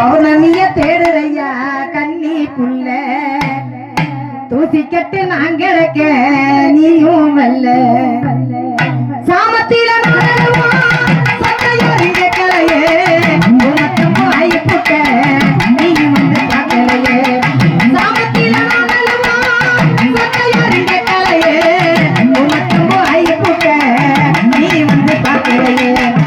பௌர்ணமிய தேடுறையா கண்ணி புள்ள தூசிக்கட்டு நான் கிடக்க நீயும் வல்ல சாமத்தில Yeah.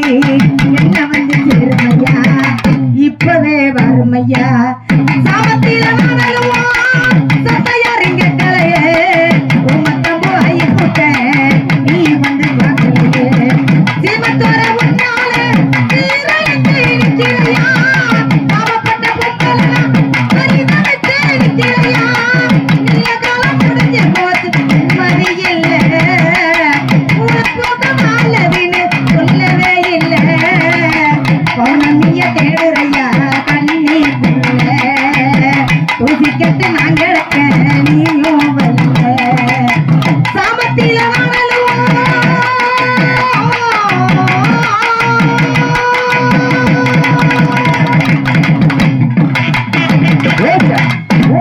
என்ன வந்து சேருமையா? இப்பவே வறுமையா வேடுறையா கண்ணீர் புள்ள புதுக்கட்டு நான் கிடக்க நீயும் வல்ல சாமத்தில